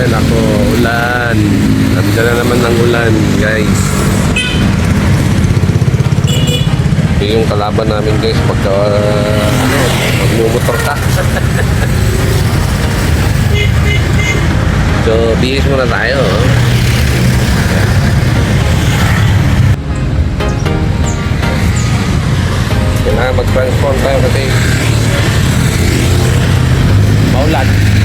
Ay, nako, ulan. Nandiyan na naman ng ulan, guys. Ito yung kalaban namin, guys, pagka, ano, magmumotor ka. so, bihis muna tayo. oh. Kailangan mag-transform tayo kasi maulan. Tapos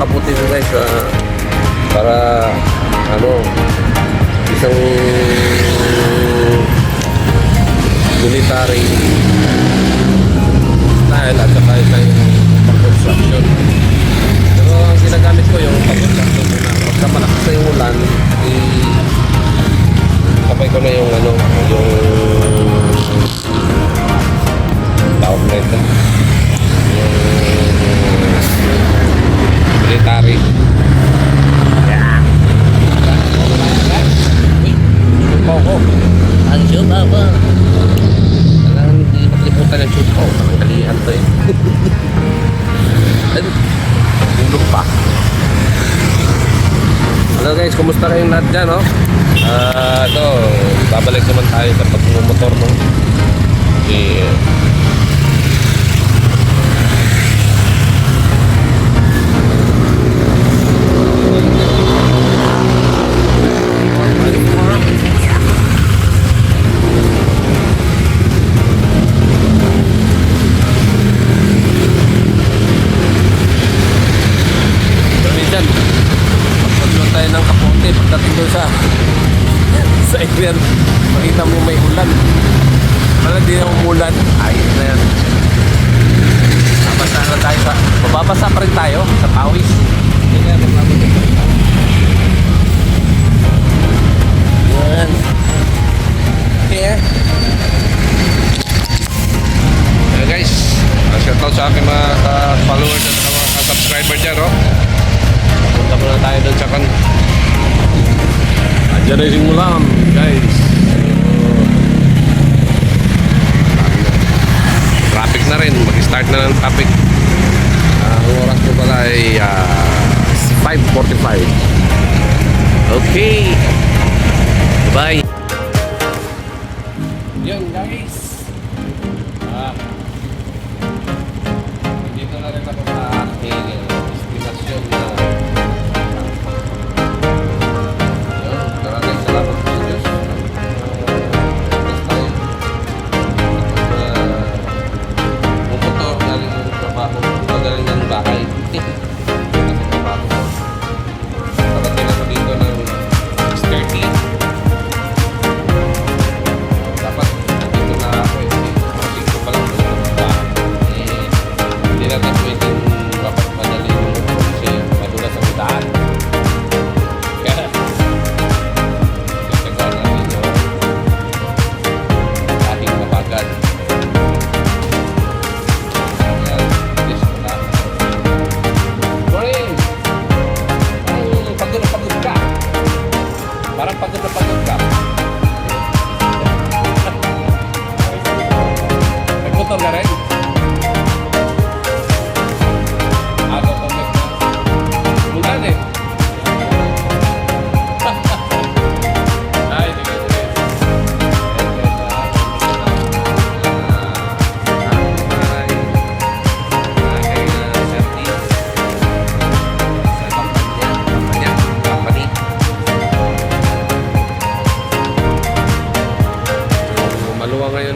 kaputi ko guys. ah, para ano isang military style at saka isang pang-construction. Pero ang ginagamit ko yung pang-construction muna. Pagka malakas na yung ulan, i kapay ko na yung pa. Hello guys, kumusta kayong lahat dyan, no? Ah, ito, babalik naman tayo sa pagmumotor, no? Eh, ng kapote, pagdating doon sa sa area, makita mo may ulan. Wala di na umulan. Ayos na yan. Babasa na tayo sa, mababasa pa rin tayo sa pawis. Rin tayo. Yan. Yeah. Hey guys, uh, shout out sa aking mga uh, followers at mga subscriber dyan, oh. Punta muna tayo doon sa kan. Andiyan na yung ulam, guys. Traffic na rin. Mag-start na ng traffic. Ang oras ko pala ay ah, 5.45. Okay. Bye. Yun, guys. Ah, dito na rin ako sa aking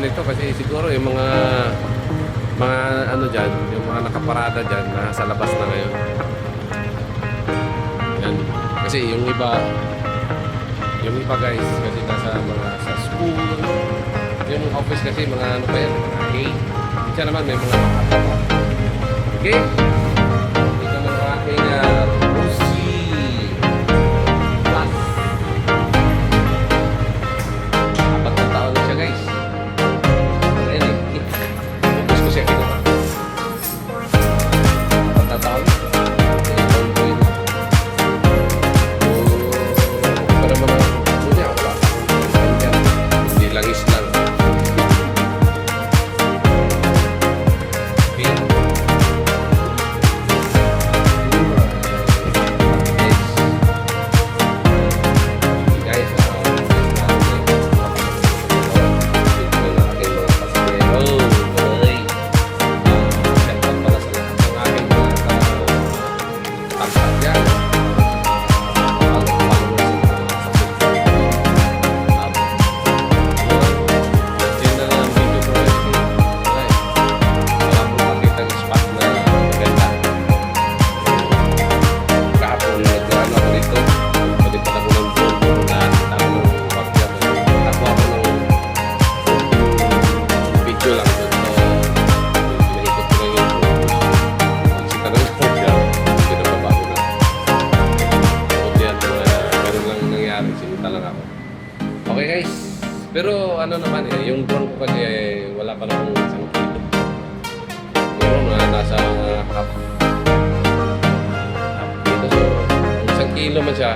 nito kasi siguro yung mga mga ano dyan, yung mga nakaparada dyan na sa labas na ngayon. Yan. Kasi yung iba, yung iba guys, kasi nasa mga sa school, yung office kasi mga ano pa yan, mga gay. Naman may mga makapapa. Okay? Ito mga aking uh, Pero ano naman eh, yung drone ko kasi eh, wala pa lang isang kilo. Siguro na ah, nasa half, half kilo. So, isang kilo man siya,